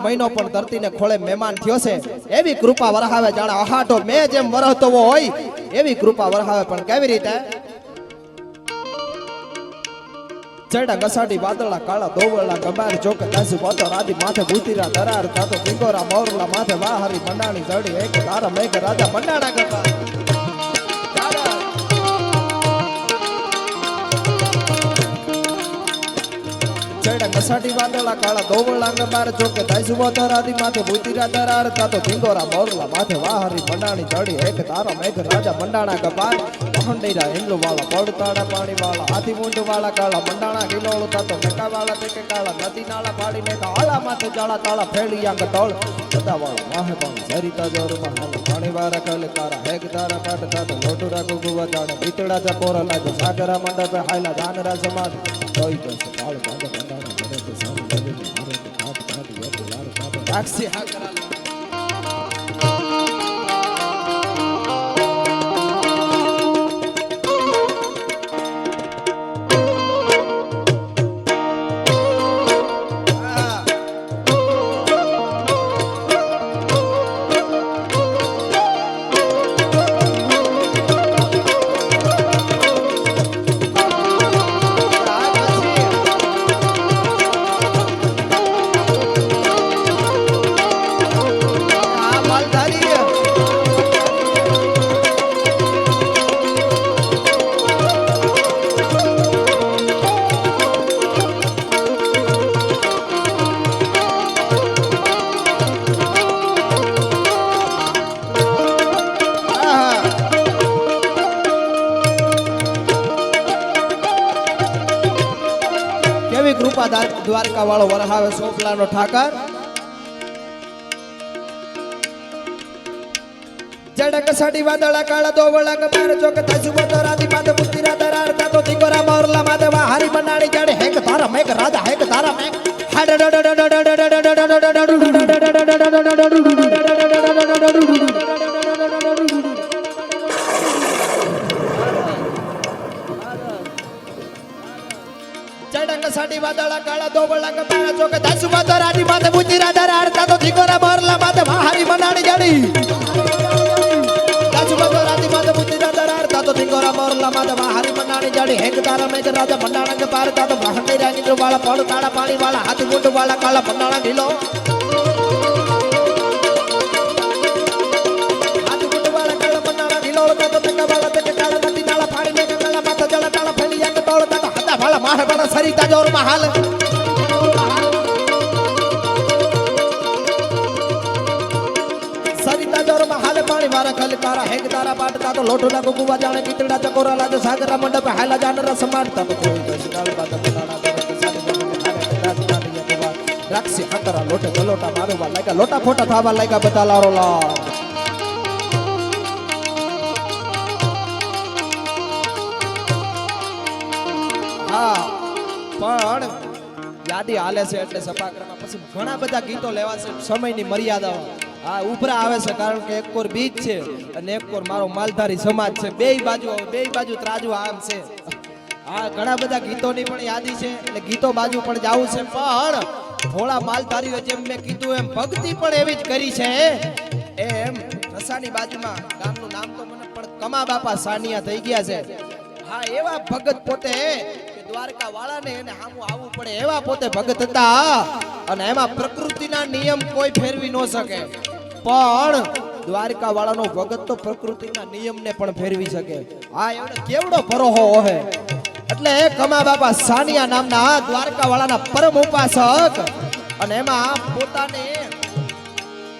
મહિનો પણ ધરતીને ખોળે મહેમાન થયો છે. એવી કૃપા વરહાવે જાણે જેમ વરહતો હોય, એવી કૃપા વરહાવે. પણ કેવી રીતે? ચડા ગસાડી વાદળા, કાળા દોવળા ગબાર ચોક, દાસુ પાતો રાધી માથે ભૂતીરા દરાર થાતો પિંગોરા મોરલા માથે વાહરી, મંડાણી, જડી, એક તારા મેઘ, રાજા, મંડાણા ગબા ચડા કસાટી વાદળા કાળા દોવળા ગબાર ચોકે પાતો રાધી માથે? ભૂતીરા દરાર તો ધીંગોરા મોરલા માથે વાહરી મંડાણી ચડી એક તારો મેઘ રાજા મંડાણા ગબાર પહંડેરા હિંડલો વાળા પડતાડા પાણી વાળા, હાથી મૂંડ વાળા કાળા, મંડાણા ગિલોળ તાતો મેકા વાળા તે કાળા, નદી નાળા પાડી ને આળા માથે જાળા તાળા ફેળી આંગ તળ. સદા વાળા માહે પણ સરિતા જોરમાં હાલ. પાણી વાળા કલ તારા હેગ તારા કાટ તાતો, લોટુરા ગુવા જાણે ભીતડા જા પોરા લાગે સાગરા મંડપે હાયલા દાનરા સમાન કોઈ જશે કાળ બાંધે મંડાણા કરે તે સામે લઈને મારે તે કાટ કાટ યે લાર કાટ રાક્ષી હા કરા કૃપા દ્વારકા વાળો વરહાવે સોપલાનો ઠાકર. જડક સાડી વાદળા કાળા દોવળા ગબાર ચોક તાજુ બતો રાધી મુક્તિ રાધા દરાર તો દીકરા મોરલા માતે હારી બનાડી જાડે હેક તારા મેક રાજા હેક તારા મેક ચડક સાડી વાદળા કાળા દોવળા ગબાર ચોક તાજુ બતો રાધી માતે પુતિરા દરાર તાતો દીકોરા મોરલા માતે વા હારી બનાડી જાડી બાબો માતે માતા બુદ્ધિ દાદા રાર તાતો તિંગોરા મોરલા માતા મહારી મનાણી જાડી. હેંગ તારા મેઘ રાજા મંડાણા કે પાર તાતો બ્રાહ્મણી રાની વાળા પડ કાળા પાણી વાળા, હાથી ગુંડ વાળા, કાળા મંડાણા ઢીલો. હાથી ગુંડ વાળા, કાળા મંડાણા ઢીલો તાતો તંગા વાળા હદા વાળા માહે વાળા સરિતા જોર મહાલ સરિતા જોરમાં હાલે પાણી મારા ખલ તારા હેગ તારા પાટ તાતો લોટો લાગુ ગુવા જાણે કીતડા ચકોરા લાગે સાગરા મંડપ હાલા જાન રસ મારતા તો કોઈ દશનાળ બાદ બતાડા કરે સારી જમીને હારે રાત નાની યકવા રાક્ષી હકરા લોટે ગલોટા મારવા લાગ્યા લોટા ફોટા થવા લાગ્યા બધા લારો લા પણ યાદી હાલે છે એટલે સભાગ્રહમાં પછી ઘણા બધા ગીતો લેવાશે, સમયની મર્યાદાઓ. હા, ઉભરા આવે છે કારણ કે એક કોર બીજ છે અને એક કોર મારો માલધારી સમાજ છે. બેય બાજુ બેય બાજુ ત્રાજુ આમ છે. હા, ઘણા બધા ગીતોની પણ યાદી છે એટલે ગીતો બાજુ પણ જાવું છે, પણ થોડા માલધારીઓ જેમ મેં કીધું એમ ભક્તિ પણ એવી જ કરી છે. એમ રસાની બાજુમાં ગામનું નામ તો મને પણ કમા બાપા સાનિયા થઈ ગયા છે. હા, એવા ભગત પોતે દ્વારકા વાળાને એને સામું આવવું પડે એવા પોતે ભગત હતા. અને એમાં પ્રકૃતિના નિયમ કોઈ ફેરવી ન શકે. પણ દ્વારકા વાળાનો ભગત તો પ્રકૃતિના નિયમને પણ ફેરવી શકે. આ એવડો કેવડો ભરોહો હોય એટલે કમા બાપા સાનિયા નામના દ્વારકા વાળાના પરમ ઉપાસક અને એમાં પોતાને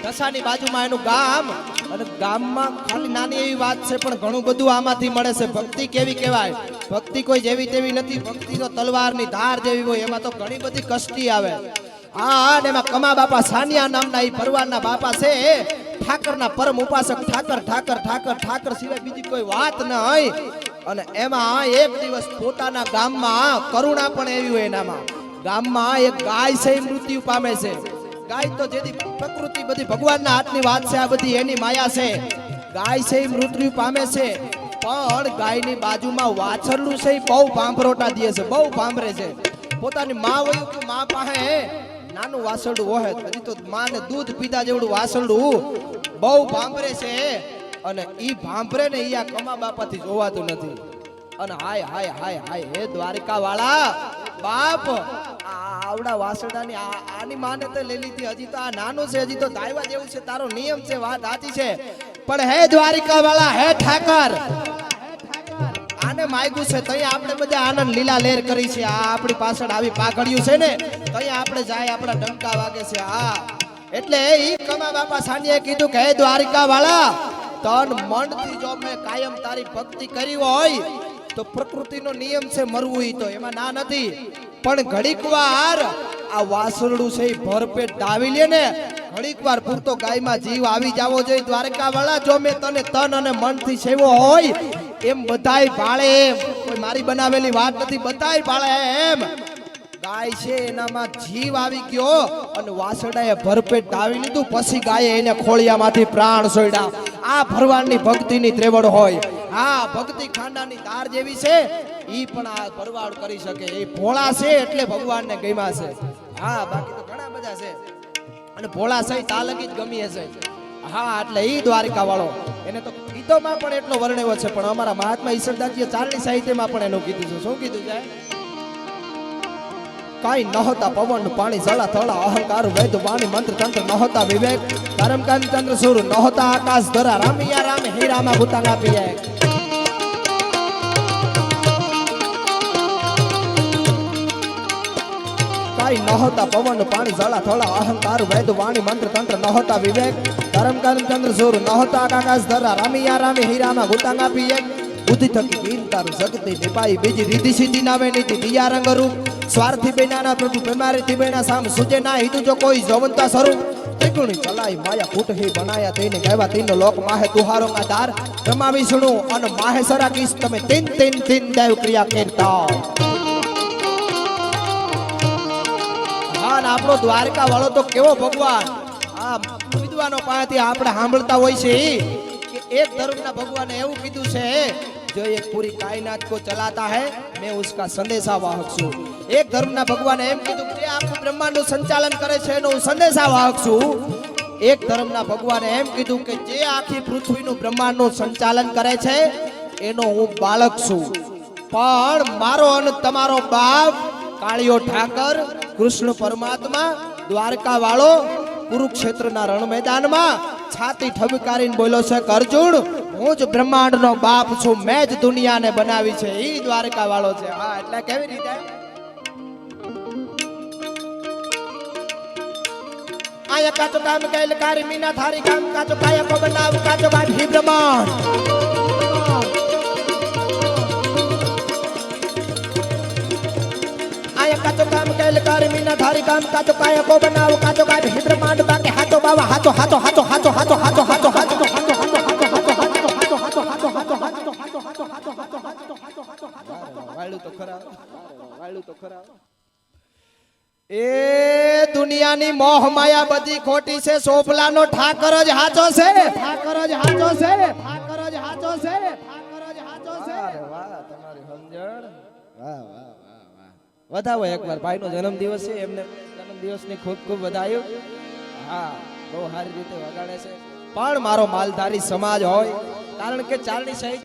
દશાની બાજુમાં એનું ગામ અને ગામમાં ખાલી નાની એવી વાત છે, પણ ઘણું બધું આમાંથી મળે છે. ભક્તિ કેવી કહેવાય? ભક્તિ કોઈ જેવી તેવી નથી. ભક્તિ તો તલવારની ધાર જેવી હોય, એમાં તો ઘણી બધી કષ્ટી આવે. હા, અને એમાં કમા બાપા સાનિયા નામના એ ભરવાડના બાપા છે. ઠાકરના પરમ ઉપાસક ઠાકર ઠાકર ઠાકર ઠાકર સિવાય બીજી કોઈ વાત ન હોય અને એમાં એક દિવસ પોતાના ગામમાં કરુણા પણ એવી હોય એનામાં. ગામમાં એક ગાય છે મૃત્યુ પામે છે. ગાય તો જેથી પ્રકૃતિ બધી ભગવાનના હાથની વાત છે, આ બધી એની માયા છે. ગાય છે મૃત્યુ પામે છે. પણ ગાયની બાજુમાં વાછરડું છે બહુ પાંભરોટા દે છે, બહુ પાંભરે છે. પોતાની માં વયું કે માં પાસે નાનું વાસરડું હોય, હજી તો માને દૂધ પીતા જેવડું વાસરડું બહુ ભાંભરે છે. અને ઈ ભાંભરે ને ઈ આ કમા બાપાથી જોવાતું નથી. અને હાય હાય હાય હાય, હે દ્વારકા વાળા બાપ આવડા વાસરડાની આ, આની માને તો લઈ લીધી, હજી તો આ નાનું છે, હજી તો દાયવા જેવું છે, તારો નિયમ છે, વાત સાચી છે. પણ હે દ્વારિકા વાળા હે ઠાકર આને માગ્યું છે તઈ આપણે બધા આનંદ લીલા લેર કરી છે. આ આપણી પાછળ આવી પાઘડિયું છે ને તઈ આપણે જાય, આપણા ડંકા વાગે છે. હા. એટલે ઈ કમા બાપા સાંજે કીધું કે દ્વારિકા વાળા તન મનથી જો મેં કાયમ તારી ભક્તિ કરી હોય, તો પ્રકૃતિનો નિયમ છે મરવું ઈ તો. એમાં ના નથી, પણ ઘડીક વાર આ વાસરડું છે ભરપેટ ડાવી લે ને, ઘડીક વાર પૂરતો ગાયમાં જીવ આવી જાવો જોઈએ દ્વારકા વાળા જો મેં તને તન અને મનથી સેવો હોય એમ બધાય ભાળે એમ. કોઈ મારી બનાવેલી વાત નથી, બધાય ભાળે એમ. ગાય છે, એનામાં જીવ આવી ગયો અને વાસડાએ ભરપેટ ડાવી લીધું. પછી ગાયે એને ખોળિયામાંથી પ્રાણ સોયડા. આ ભરવાડની ભક્તિની ત્રેવડ હોય. હા ભક્તિ ખાંડાની તાર જેવી છે. ઈ પણ આ ભરવાડ કરી શકે. એ ભોળા છે એટલે ભગવાનને ગમ્યા છે. હા, બાકી તો ઘણા બધા છે. અને ભોળા સહી તાલકી જ ગમી હશે હા, એટલે ઈ દ્વારિકા વાળો એને તો ગીતોમાં પણ એટલો વર્ણવ્યો છે, પણ અમારા મહાત્મા ઈશ્વરદાસજીએ ચારણી સાહિત્યમાં પણ એનું કીધું છે. શું કીધું છે? કાંઈ નહોતા પવન, પાણી, જળા થળા અહંકાર, વૈદ, વાણી, મંત્ર, તંત્ર નહોતા વિવેક. કરમકાંત ચંદ્ર સુર નહોતા આકાશ, ધરા, રામિયા, રામ હે રામા ભૂતાંગા પિયા નહોતા, પવન, પાણી જળા થળા અહંકાર, વૈદ, વાણી, મંત્ર, તંત્ર, નહોતા, વિવેક. કરમકાંત ચંદ્ર, સૂર, નહોતા, આકાશ, ધરા, રામિયા, રામ હે ગુતાંગા પીએ બુદ્ધિ થકી વીરતાર જગતી નિપાઈ બીજી રીધિ સીધી નાવે નીતિ, દિયા રંગ રૂપ. સ્વાર્થી બેનાના પ્રભુ બેમારી થી બેના સામ સુજે ના હિતુ જો કોઈ જોવંતા સ્વરૂપ. ત્રિગુણી ચલાઈ માયા ફૂટ હે બનાયા, તેને કહેવા તીનો લોક માહે તુહારો દાર રમાવી સુણો અને માહે સરા કીસ તમે તીન તીન તીન દેવ ક્રિયા કરતા. આપણો દ્વારકા વાળો તો કેવો ભગવાન? આ વિદ્વાનો પાસેથી આપણે સાંભળતા હોય છે કે એક ધર્મના ભગવાને એવું કીધું છે, જો એક પૂરી કાયનાત કો ચલાતા હે, મેં ઉસકા સંદેશા વાહક છું. એક ધર્મના ભગવાને એમ કીધું કે આખું બ્રહ્માંડનું સંચાલન કરે છે, એનો હું સંદેશા વાહક છું. એક ધર્મના ભગવાને એમ કીધું કે જે આખી પૃથ્વીનું બ્રહ્માંડનું સંચાલન કરે છે, એનો હું બાળક છું. પણ મારો અને તમારો બાપ કાળિયો ઠાકર, કૃષ્ણ પરમાત્મા દ્વારકા વાળો કુરુક્ષેત્રના રણ મેદાનમાં છાતી ઠબકારીને બોલ્યો છે, અર્જુન, હું જ બ્રહ્માંડનો બાપ છું, મેં જ દુનિયાને બનાવી છે એ દ્વારકા વાળો છે. હા, એટલે કેવી રીતે? આયા કાચો કામ કૈલ કારી મીના થારી કામ, કાચો કાયા કો બનાવ કાચો બાઢી બ્રહ્માંડ. આયા કાચો કામ કેલ કારી મીના ધારી કામ કાચો કાય કો બનાવ કાચો કાય હી બ્રહ્માંડ બાકે હાથો બાવા હાથો હાથો હાથો હાથો હાથો હાથો હાથો હાથો વાળું તો ખરા વાળું તો ખરા એ દુનિયાની મોહ માયા બધી ખોટી છે સોપલાનો ઠાકર જ હાચો છે ઠાકર જ હાચો છે ઠાકર જ હાચો છે ઠાકર જ હાચો છે વાહ તમારી સમજણ વાહ વાહ વધાવો એકવાર. ભાઈનો જન્મદિવસ છે, એમને જન્મદિવસની ખૂબ ખૂબ વધાયો. હા, બહુ સારી રીતે વગાડે છે. પણ મારો માલધારી સમાજ હોય, કારણ કે ચારણી સહિત